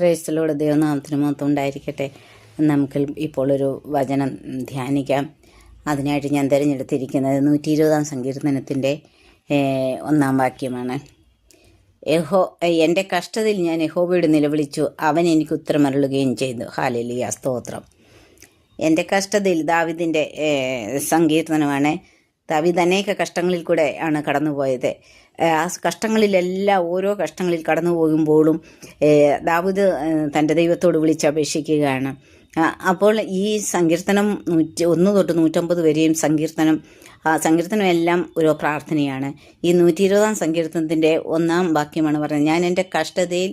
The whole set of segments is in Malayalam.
പ്രേസ്തലോട് ദൈവനാമത്തിന് മൊത്തം ഉണ്ടായിരിക്കട്ടെ നമുക്ക് ഇപ്പോൾ ഒരു വചനം ധ്യാനിക്കാം. അതിനായിട്ട് ഞാൻ തിരഞ്ഞെടുത്തിരിക്കുന്നത് നൂറ്റി ഇരുപതാം സങ്കീർത്തനത്തിന്റെ ഒന്നാം വാക്യമാണ്. യഹോ എന്റെ കഷ്ടതയിൽ ഞാൻ യഹോബയോട് നിലവിളിച്ചു. അവൻ എനിക്ക് ഉത്തരമരുളുകയും ചെയ്തു. ഹാലലിയ. സ്തോത്രം. എന്റെ കഷ്ടതയിൽ ദാവിദിന്റെ സങ്കീർത്തനമാണ്. ദാവിദ് അനേക കഷ്ടങ്ങളിൽ കൂടെ ആണ് കടന്നുപോയത്. ആ കഷ്ടങ്ങളിലെല്ലാം ഓരോ കഷ്ടങ്ങളിൽ കടന്നു പോകുമ്പോഴും ദാവൂദ് തന്റെ ദൈവത്തോട് വിളിച്ചപേക്ഷിക്കുകയാണ് അപ്പോൾ ഈ സങ്കീർത്തനം നൂറ്റി ഒന്ന് തൊട്ട് നൂറ്റമ്പത് വരെയും സങ്കീർത്തനം സങ്കീർത്തനം എല്ലാം ഓരോ പ്രാർത്ഥനയാണ്. ഈ നൂറ്റി ഇരുപതാം സങ്കീർത്തനത്തിന്റെ ഒന്നാം വാക്യമാണ് പറയുന്നത് ഞാൻ എന്റെ കഷ്ടതയിൽ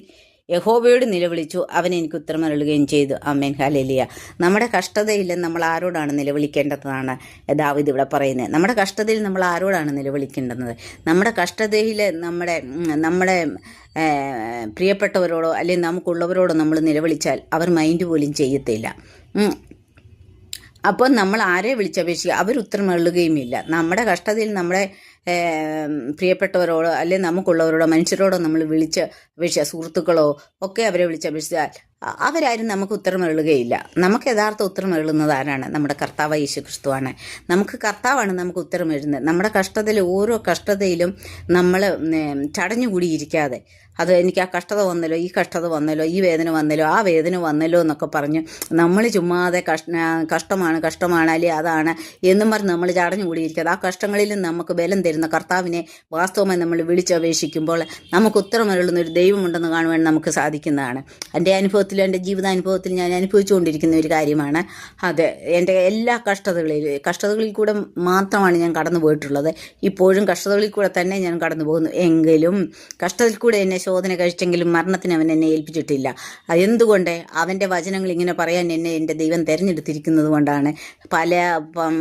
യഹോവയോട് നിലവിളിച്ചു. അവൻ എനിക്ക് ഉത്തരം നൽകുകയും ചെയ്തു. അമ്മേൻ ഹാലേലിയ നമ്മുടെ കഷ്ടതയിൽ നമ്മൾ ആരോടാണ് നിലവിളിക്കേണ്ടതാണ്? ദാവിദ് ഇവിടെ പറയുന്നത് നമ്മുടെ കഷ്ടതയിൽ നമ്മൾ ആരോടാണ് നിലവിളിക്കേണ്ടത് നമ്മുടെ കഷ്ടതയിൽ നമ്മുടെ നമ്മുടെ പ്രിയപ്പെട്ടവരോടോ അല്ലെങ്കിൽ നമുക്കുള്ളവരോടോ നമ്മൾ നിലവിളിച്ചാൽ അവർ മൈൻഡ് പോലും ചെയ്യത്തില്ല. അപ്പോൾ നമ്മൾ ആരെ വിളിച്ചപേക്ഷിക്കുക? അവർ ഉത്തരം അള്ളുകയുമില്ല നമ്മുടെ കഷ്ടതയിൽ നമ്മുടെ പ്രിയപ്പെട്ടവരോടോ അല്ലെങ്കിൽ നമുക്കുള്ളവരോടോ മനുഷ്യരോടോ നമ്മൾ വിളിച്ച് അപേക്ഷിച്ച സുഹൃത്തുക്കളോ ഒക്കെ അവരെ വിളിച്ചപേക്ഷിച്ചാൽ അ- അവരാരും നമുക്ക് ഉത്തരം എഴുതുകയില്ല. നമുക്ക് യഥാർത്ഥ ഉത്തരം എഴുതുന്നത് ആരാണ്? നമ്മുടെ കർത്താവ് യേശു ക്രിസ്തുവാണ് നമുക്ക് കർത്താവാണ് നമുക്ക് ഉത്തരം എഴുതുന്നത്. നമ്മുടെ കഷ്ടതയിൽ ഓരോ കഷ്ടതയിലും നമ്മൾ ചടഞ്ഞുകൂടിയിരിക്കാതെ. അത് എനിക്ക് ആ കഷ്ടത വന്നല്ലോ ഈ കഷ്ടത വന്നല്ലോ ഈ വേദന വന്നല്ലോ ആ വേദന വന്നല്ലോ എന്നൊക്കെ പറഞ്ഞ് നമ്മൾ ചുമ്മാതെ കഷ്ട കഷ്ടമാണ് കഷ്ടമാണ് അല്ലെ അതാണ് എന്നും പറഞ്ഞ് നമ്മൾ ചടഞ്ഞു കൂടിയിരിക്കാതെ ആ കഷ്ടങ്ങളിലും നമുക്ക് ബലം തരുന്ന കർത്താവിനെ വാസ്തവമായി നമ്മൾ വിളിച്ചപേക്ഷിക്കുമ്പോൾ നമുക്ക് ഉത്തരമരുളുന്ന ഒരു ദൈവമുണ്ടെന്ന് കാണുവാൻ നമുക്ക് സാധിക്കുന്നതാണ്. എന്റെ അനുഭവത്തിലും എന്റെ ജീവിതാനുഭവത്തിൽ ഞാൻ അനുഭവിച്ചുകൊണ്ടിരിക്കുന്ന ഒരു കാര്യമാണ്. അത് എന്റെ എല്ലാ കഷ്ടതകളിൽ കഷ്ടതകളിൽ കൂടെ മാത്രമാണ് ഞാൻ കടന്നു പോയിട്ടുള്ളത്. ഇപ്പോഴും കഷ്ടതകളിൽ കൂടെ തന്നെ ഞാൻ കടന്നു പോകുന്നു. എങ്കിലും കഷ്ടതയിൽ കൂടെ എന്നെ ശോധന കഴിച്ചെങ്കിലും മരണത്തിന് അവൻ എന്നെ ഏൽപ്പിച്ചിട്ടില്ല. എന്തുകൊണ്ട് അവന്റെ വചനങ്ങൾ ഇങ്ങനെ പറയാൻ എന്നെ എന്റെ ദൈവം തിരഞ്ഞെടുത്തിരിക്കുന്നത് കൊണ്ടാണ്. പല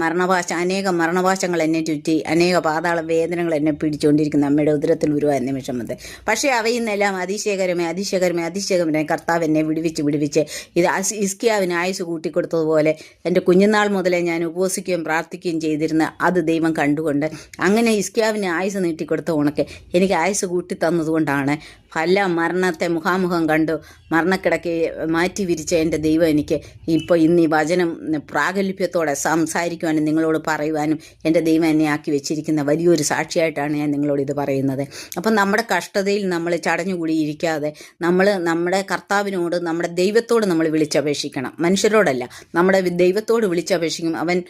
മരണഭാഷ അനേക മരണഭാഷങ്ങൾ എന്നെ ചുറ്റി അനേക പാതാള വേദനകൾ എന്നെ പിടിച്ചുകൊണ്ടിരിക്കുന്നു. അമ്മയുടെ ഉദരത്തിൽ ഉരുവായ നിമിഷം മുതൽ പക്ഷേ അവയിൽ നിന്നെല്ലാം അതിശയകരമേ അതിശയകരമേ അതിശയകരമേ കർത്താവ് എന്നെ വിടുവിച്ച് വിടുവിച്ച് ഇത് ഇസ്കിയാവിന് ആയുസ് കൂട്ടിക്കൊടുത്തതുപോലെ എന്റെ കുഞ്ഞുനാൾ മുതലേ ഞാൻ ഉപവസിക്കുകയും പ്രാർത്ഥിക്കുകയും ചെയ്തിരുന്ന അത് ദൈവം കണ്ടുകൊണ്ട് അങ്ങനെ ഇസ്കിയാവിന് ആയുസ് നീട്ടിക്കൊടുത്ത ഉണക്ക് എനിക്ക് ആയുസ് കൂട്ടി തന്നതുകൊണ്ടാണ് പല മരണത്തെ മുഖാമുഖം കണ്ടു. മരണക്കിടക്ക് മാറ്റി വിരിച്ച എന്റെ ദൈവം എനിക്ക് ഇപ്പോൾ ഇന്ന് ഈ വചനം പ്രാഗൽഭ്യത്തോടെ സംസാരിക്കുവാനും നിങ്ങളോട് പറയുവാനും എന്റെ ദൈവം എന്നെ ആക്കി വെച്ചിരിക്കുന്ന വലിയൊരു സാക്ഷിയായിട്ടാണ് ഞാൻ നിങ്ങളോട് ഇത് പറയുന്നത്. അപ്പം നമ്മുടെ കഷ്ടതയിൽ നമ്മൾ ചടഞ്ഞുകൂടി ഇരിക്കാതെ നമ്മൾ നമ്മുടെ കർത്താവിനോട് നമ്മുടെ ദൈവത്തോട് നമ്മൾ വിളിച്ചപേക്ഷിക്കണം. മനുഷ്യരോടല്ല. നമ്മുടെ ദൈവത്തോട് വിളിച്ചപേക്ഷിക്കും. അവൻ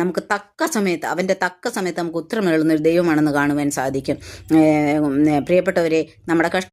നമുക്ക് തക്ക സമയത്ത് അവന്റെ തക്ക സമയത്ത് നമുക്ക് ഉത്തരം നൽകുന്ന ഒരു ദൈവമാണെന്ന് കാണുവാൻ സാധിക്കും. പ്രിയപ്പെട്ടവരെ നമ്മുടെ tagasi